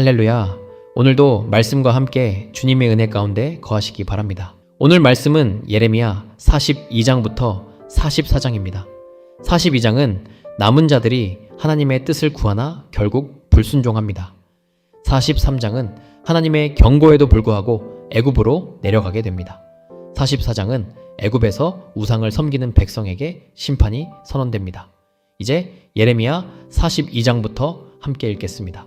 할렐루야. 오늘도 말씀과 함께 주님의 은혜 가운데 거하시기 바랍니다. 오늘 말씀은 예레미야 42장부터 44장입니다. 42장은 남은 자들이 하나님의 뜻을 구하나 결국 불순종합니다. 43장은 하나님의 경고에도 불구하고 애굽으로 내려가게 됩니다. 44장은 애굽에서 우상을 섬기는 백성에게 심판이 선언됩니다. 이제 예레미야 42장부터 함께 읽겠습니다.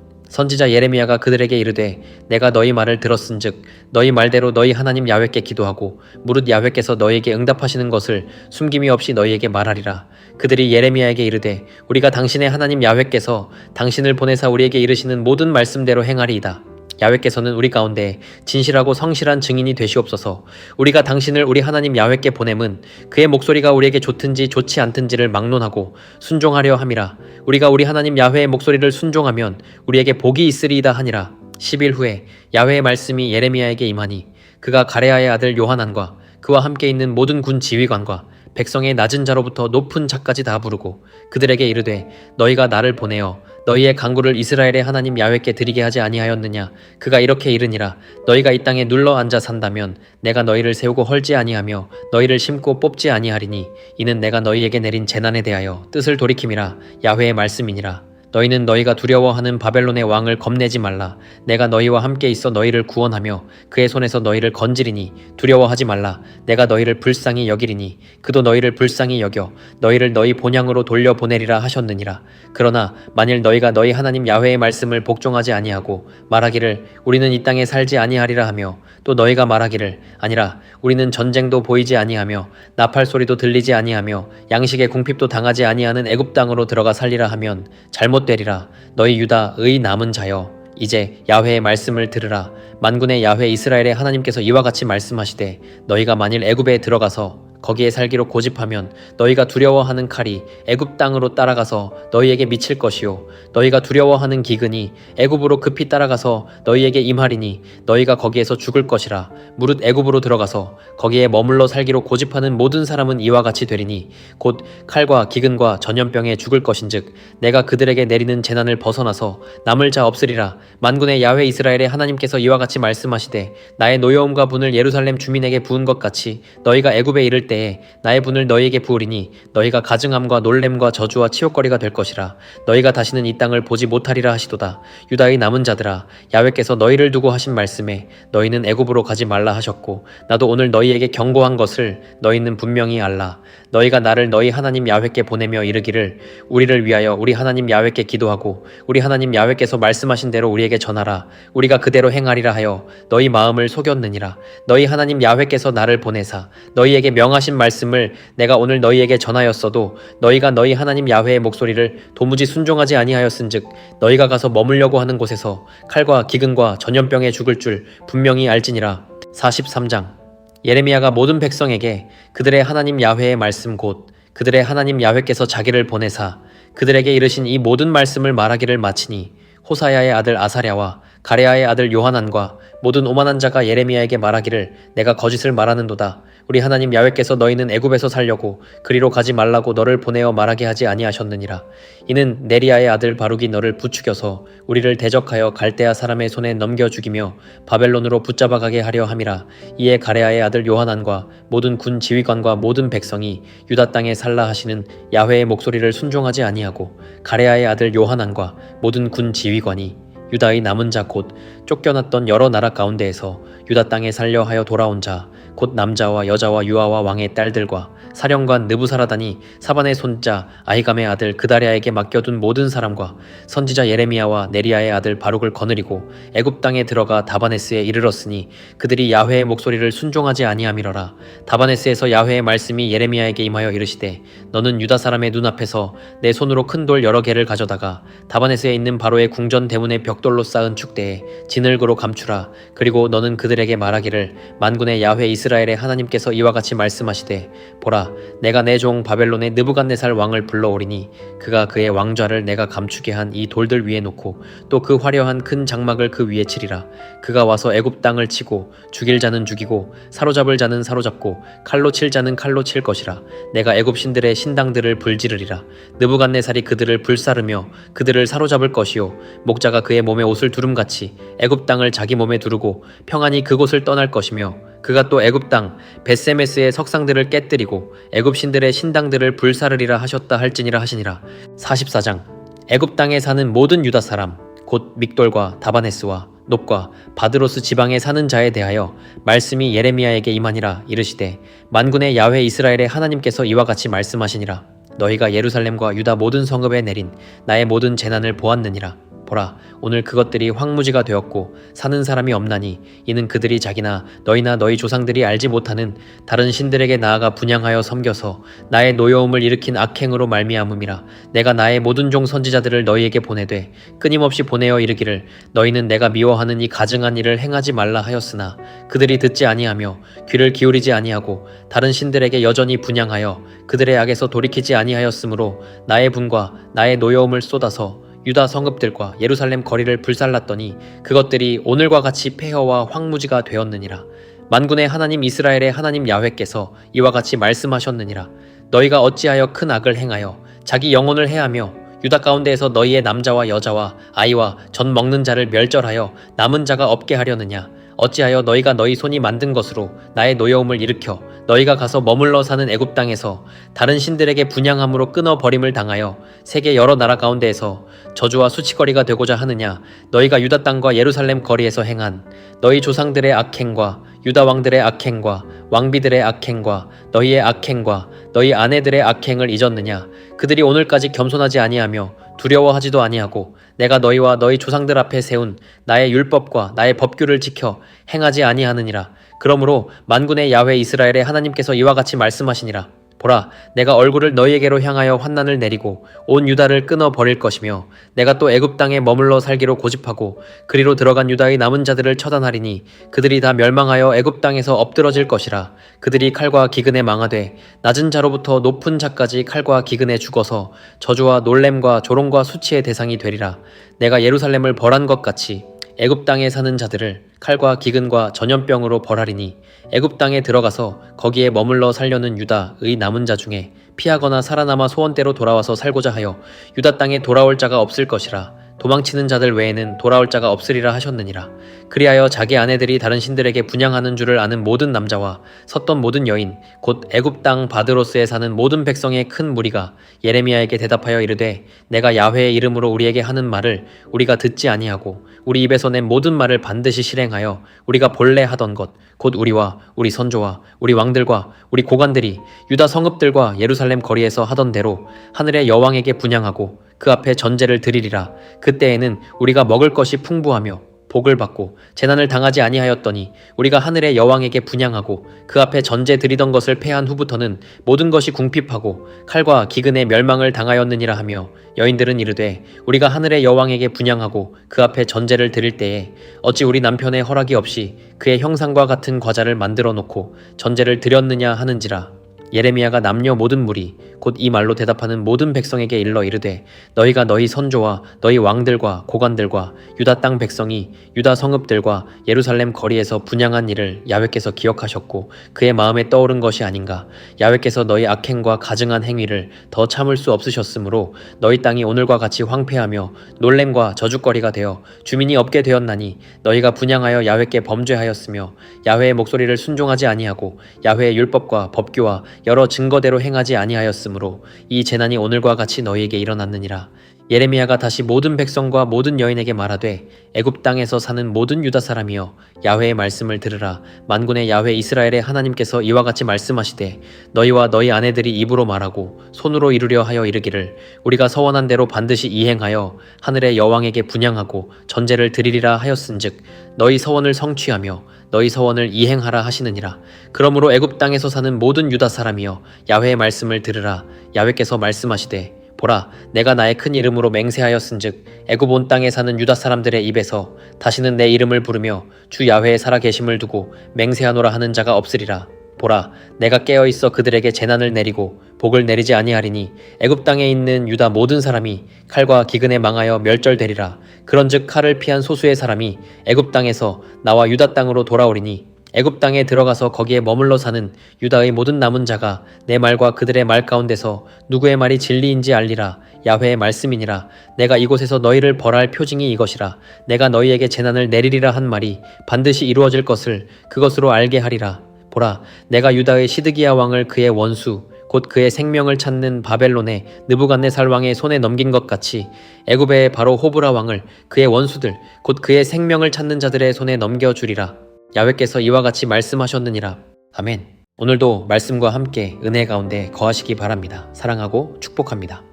선지자 예레미야가 그들에게 이르되 내가 너희 말을 들었은즉 너희 말대로 너희 하나님 야훼께 기도하고 무릇 야훼께서 너희에게 응답하시는 것을 숨김이 없이 너희에게 말하리라. 그들이 예레미야에게 이르되 우리가 당신의 하나님 야훼께서 당신을 보내사 우리에게 이르시는 모든 말씀대로 행하리이다 야훼께서는 우리 가운데 진실하고 성실한 증인이 되시옵소서. 우리가 당신을 우리 하나님 야훼께 보냄은 그의 목소리가 우리에게 좋든지 좋지 않든지를 막론하고 순종하려 함이라. 우리가 우리 하나님 야훼의 목소리를 순종하면 우리에게 복이 있으리이다 하니라. 10일 후에 야훼의 말씀이 예레미야에게 임하니 그가 가레아의 아들 요하난과 그와 함께 있는 모든 군 지휘관과 백성의 낮은 자로부터 높은 자까지 다 부르고 그들에게 이르되 너희가 나를 보내어 너희의 강구를 이스라엘의 하나님 야훼께 드리게 하지 아니하였느냐? 그가 이렇게 이르니라. 너희가 이 땅에 눌러 앉아 산다면 내가 너희를 세우고 헐지 아니하며 너희를 심고 뽑지 아니하리니 이는 내가 너희에게 내린 재난에 대하여 뜻을 돌이킴이라. 야훼의 말씀이니라 너희는 너희가 두려워하는 바벨론의 왕을 겁내지 말라. 내가 너희와 함께 있어 너희를 구원하며 그의 손에서 너희를 건지리니 두려워하지 말라. 내가 너희를 불쌍히 여기리니 그도 너희를 불쌍히 여겨 너희를 너희 본향으로 돌려 보내리라 하셨느니라. 그러나 만일 너희가 너희 하나님 야훼의 말씀을 복종하지 아니하고 말하기를 우리는 이 땅에 살지 아니하리라 하며 또 너희가 말하기를 아니라 우리는 전쟁도 보이지 아니하며 나팔 소리도 들리지 아니하며 양식의 궁핍도 당하지 아니하는 애굽 땅으로 들어가 살리라 하면 잘못 되리라. 너희 유다 의 남은 자여 이제 야훼의 말씀을 들으라. 만군의 야훼 이스라엘의 하나님께서 이와 같이 말씀하시되 너희가 만일 애굽에 들어가서 거기에 살기로 고집하면 너희가 두려워하는 칼이 애굽 땅으로 따라가서 너희에게 미칠 것이요. 너희가 두려워하는 기근이 애굽으로 급히 따라가서 너희에게 임하리니 너희가 거기에서 죽을 것이라. 무릇 애굽으로 들어가서 거기에 머물러 살기로 고집하는 모든 사람은 이와 같이 되리니 곧 칼과 기근과 전염병에 죽을 것인즉 내가 그들에게 내리는 재난을 벗어나서 남을 자 없으리라. 만군의 야훼 이스라엘의 하나님께서 이와 같이 말씀하시되 나의 노여움과 분을 예루살렘 주민에게 부은 것 같이 너희가 애굽에 이를 때에 나의 분을 너희에게 부으리니 너희가 가증함과 놀램과 저주와 치욕거리가 될 것이라. 너희가 다시는 이 땅을 보지 못하리라 하시도다. 유다의 남은 자들아 야훼께서 너희를 두고 하신 말씀에 너희는 애굽으로 가지 말라 하셨고 나도 오늘 너희에게 경고한 것을 너희는 분명히 알라. 너희가 나를 너희 하나님 야훼께 보내며 이르기를 우리를 위하여 우리 하나님 야훼께 기도하고 우리 하나님 야훼께서 말씀하신 대로 우리에게 전하라. 우리가 그대로 행하리라 하여 너희 마음을 속였느니라. 너희 하나님 야훼께서 나를 보내사 너희에게 명하 신 말씀을 내가 오늘 너희에게 전하였어도 너희가 너희 하나님 야훼의 목소리를 도무지 순종하지 아니하였은즉 너희가 가서 머물려고 하는 곳에서 칼과 기근과 전염병에 죽을 줄 분명히 알지니라. 43장. 예레미야가 모든 백성에게 그들의 하나님 야훼의 말씀 곧 그들의 하나님 야훼께서 자기를 보내사 그들에게 이르신 이 모든 말씀을 말하기를 마치니 호사야의 아들 아사랴와 가레아의 아들 요하난과 모든 오만한 자가 예레미야에게 말하기를 내가 거짓을 말하는도다 우리 하나님 야훼께서 너희는 애굽에서 살려고 그리로 가지 말라고 너를 보내어 말하게 하지 아니하셨느니라. 이는 네리아의 아들 바룩이 너를 부추겨서 우리를 대적하여 갈대아 사람의 손에 넘겨 죽이며 바벨론으로 붙잡아 가게 하려 함이라. 이에 가레아의 아들 요하난과 모든 군 지휘관과 모든 백성이 유다 땅에 살라 하시는 야훼의 목소리를 순종하지 아니하고 가레아의 아들 요하난과 모든 군 지휘관이 유다의 남은 자 곧 쫓겨났던 여러 나라 가운데에서 유다 땅에 살려 하여 돌아온 자 곧 남자와 여자와 유아와 왕의 딸들과 사령관 느부사라단이 사반의 손자 아히감의 아들 그다랴에게 맡겨둔 모든 사람과 선지자 예레미야와 네리야의 아들 바룩을 거느리고 애굽 땅에 들어가 다바네스에 이르렀으니 그들이 야훼의 목소리를 순종하지 아니함이러라. 다바네스에서 야훼의 말씀이 예레미야에게 임하여 이르시되 너는 유다 사람의 눈앞에서 내 손으로 큰 돌 여러 개를 가져다가 다바네스에 있는 바로의 궁전 대문의 벽돌로 쌓은 축대에 진흙으로 감추라. 그리고 너는 그들에게 말하기를 만군의 야훼 이스라엘의 하나님께서 이와 같이 말씀하시되 보라 내가 내 종 바벨론의 느부갓네살 왕을 불러오리니 그가 그의 왕좌를 내가 감추게 한 이 돌들 위에 놓고 또 그 화려한 큰 장막을 그 위에 치리라. 그가 와서 애굽 땅을 치고 죽일 자는 죽이고 사로잡을 자는 사로잡고 칼로 칠 자는 칼로 칠 것이라. 내가 애굽 신들의 신당들을 불지르리라. 느부갓네살이 그들을 불사르며 그들을 사로잡을 것이요. 목자가 그의 몸에 옷을 두름같이 애굽 땅을 자기 몸에 두르고 평안히 그곳을 떠날 것이며 그가 또 애굽 땅 베세메스의 석상들을 깨뜨리고 애굽 신들의 신당들을 불사르리라 하셨다 할지니라 하시니라. 44장. 애굽 땅에 사는 모든 유다 사람 곧 믹돌과 다바네스와 높과 바드로스 지방에 사는 자에 대하여 말씀이 예레미야에게 임하니라 이르시되 만군의 야훼 이스라엘의 하나님께서 이와 같이 말씀하시니라. 너희가 예루살렘과 유다 모든 성읍에 내린 나의 모든 재난을 보았느니라 보라 오늘 그것들이 황무지가 되었고 사는 사람이 없나니 이는 그들이 자기나 너희나 너희 조상들이 알지 못하는 다른 신들에게 나아가 분양하여 섬겨서 나의 노여움을 일으킨 악행으로 말미암음이라 내가 나의 모든 종 선지자들을 너희에게 보내되 끊임없이 보내어 이르기를 너희는 내가 미워하는 이 가증한 일을 행하지 말라 하였으나 그들이 듣지 아니하며 귀를 기울이지 아니하고 다른 신들에게 여전히 분양하여 그들의 악에서 돌이키지 아니하였으므로 나의 분과 나의 노여움을 쏟아서 유다 성읍들과 예루살렘 거리를 불살랐더니 그것들이 오늘과 같이 폐허와 황무지가 되었느니라. 만군의 하나님 이스라엘의 하나님 야훼께서 이와 같이 말씀하셨느니라. 너희가 어찌하여 큰 악을 행하여 자기 영혼을 해하며 유다 가운데에서 너희의 남자와 여자와 아이와 전 먹는 자를 멸절하여 남은 자가 없게 하려느냐. 어찌하여 너희가 너희 손이 만든 것으로 나의 노여움을 일으켜 너희가 가서 머물러 사는 애굽 땅에서 다른 신들에게 분양함으로 끊어 버림을 당하여 세계 여러 나라 가운데에서 저주와 수치거리가 되고자 하느냐? 너희가 유다 땅과 예루살렘 거리에서 행한 너희 조상들의 악행과 유다 왕들의 악행과 왕비들의 악행과 너희의 악행과 너희 아내들의 악행을 잊었느냐? 그들이 오늘까지 겸손하지 아니하며 두려워하지도 아니하고 내가 너희와 너희 조상들 앞에 세운 나의 율법과 나의 법규를 지켜 행하지 아니하느니라. 그러므로 만군의 야훼 이스라엘의 하나님께서 이와 같이 말씀하시니라 보라 내가 얼굴을 너희에게로 향하여 환난을 내리고 온 유다를 끊어 버릴 것이며 내가 또 애굽 땅에 머물러 살기로 고집하고 그리로 들어간 유다의 남은 자들을 처단하리니 그들이 다 멸망하여 애굽 땅에서 엎드러질 것이라. 그들이 칼과 기근에 망하되 낮은 자로부터 높은 자까지 칼과 기근에 죽어서 저주와 놀램과 조롱과 수치의 대상이 되리라. 내가 예루살렘을 벌한 것 같이 애굽 땅에 사는 자들을 칼과 기근과 전염병으로 벌하리니 애굽 땅에 들어가서 거기에 머물러 살려는 유다의 남은 자 중에 피하거나 살아남아 소원대로 돌아와서 살고자 하여 유다 땅에 돌아올 자가 없을 것이라 도망치는 자들 외에는 돌아올 자가 없으리라 하셨느니라. 그리하여 자기 아내들이 다른 신들에게 분양하는 줄을 아는 모든 남자와 섰던 모든 여인 곧 애굽 땅 바드로스에 사는 모든 백성의 큰 무리가 예레미야에게 대답하여 이르되 내가 야훼의 이름으로 우리에게 하는 말을 우리가 듣지 아니하고 우리 입에서 낸 모든 말을 반드시 실행하여 우리가 본래 하던 것 곧 우리와 우리 선조와 우리 왕들과 우리 고관들이 유다 성읍들과 예루살렘 거리에서 하던 대로 하늘의 여왕에게 분양하고 그 앞에 전제를 드리리라. 그때에는 우리가 먹을 것이 풍부하며 복을 받고 재난을 당하지 아니하였더니 우리가 하늘의 여왕에게 분양하고 그 앞에 전제 드리던 것을 패한 후부터는 모든 것이 궁핍하고 칼과 기근의 멸망을 당하였느니라 하며 여인들은 이르되 우리가 하늘의 여왕에게 분양하고 그 앞에 전제를 드릴 때에 어찌 우리 남편의 허락이 없이 그의 형상과 같은 과자를 만들어 놓고 전제를 드렸느냐 하는지라 예레미야가 남녀 모든 무리 곧 이 말로 대답하는 모든 백성에게 일러 이르되 너희가 너희 선조와 너희 왕들과 고관들과 유다 땅 백성이 유다 성읍들과 예루살렘 거리에서 분양한 일을 야훼께서 기억하셨고 그의 마음에 떠오른 것이 아닌가. 야훼께서 너희 악행과 가증한 행위를 더 참을 수 없으셨으므로 너희 땅이 오늘과 같이 황폐하며 놀램과 저주거리가 되어 주민이 없게 되었나니 너희가 분양하여 야훼께 범죄하였으며 야훼의 목소리를 순종하지 아니하고 야훼의 율법과 법규와 여러 증거대로 행하지 아니하였으므로 이 재난이 오늘과 같이 너희에게 일어났느니라 예레미야가 다시 모든 백성과 모든 여인에게 말하되 애굽 땅에서 사는 모든 유다 사람이여 야훼의 말씀을 들으라. 만군의 야훼 이스라엘의 하나님께서 이와 같이 말씀하시되 너희와 너희 아내들이 입으로 말하고 손으로 이루려 하여 이르기를 우리가 서원한 대로 반드시 이행하여 하늘의 여왕에게 분양하고 전제를 드리리라 하였은즉 너희 서원을 성취하며 너희 서원을 이행하라 하시느니라. 그러므로 애굽 땅에서 사는 모든 유다 사람이여 야훼의 말씀을 들으라. 야훼께서 말씀하시되 보라 내가 나의 큰 이름으로 맹세하였은즉 애굽 온 땅에 사는 유다 사람들의 입에서 다시는 내 이름을 부르며 주 야훼의 살아 계심을 두고 맹세하노라 하는 자가 없으리라. 보라 내가 깨어 있어 그들에게 재난을 내리고 복을 내리지 아니하리니 애굽 땅에 있는 유다 모든 사람이 칼과 기근에 망하여 멸절되리라. 그런즉 칼을 피한 소수의 사람이 애굽 땅에서 나와 유다 땅으로 돌아오리니 애굽 땅에 들어가서 거기에 머물러 사는 유다의 모든 남은 자가 내 말과 그들의 말 가운데서 누구의 말이 진리인지 알리라. 야훼의 말씀이니라. 내가 이곳에서 너희를 벌할 표징이 이것이라. 내가 너희에게 재난을 내리리라 한 말이 반드시 이루어질 것을 그것으로 알게 하리라. 보라 내가 유다의 시드기야 왕을 그의 원수 곧 그의 생명을 찾는 바벨론의 느부갓네살 왕의 손에 넘긴 것 같이 애굽의 바로 호브라 왕을 그의 원수들 곧 그의 생명을 찾는 자들의 손에 넘겨 주리라 야훼께서 이와 같이 말씀하셨느니라. 아멘. 오늘도 말씀과 함께 은혜 가운데 거하시기 바랍니다. 사랑하고 축복합니다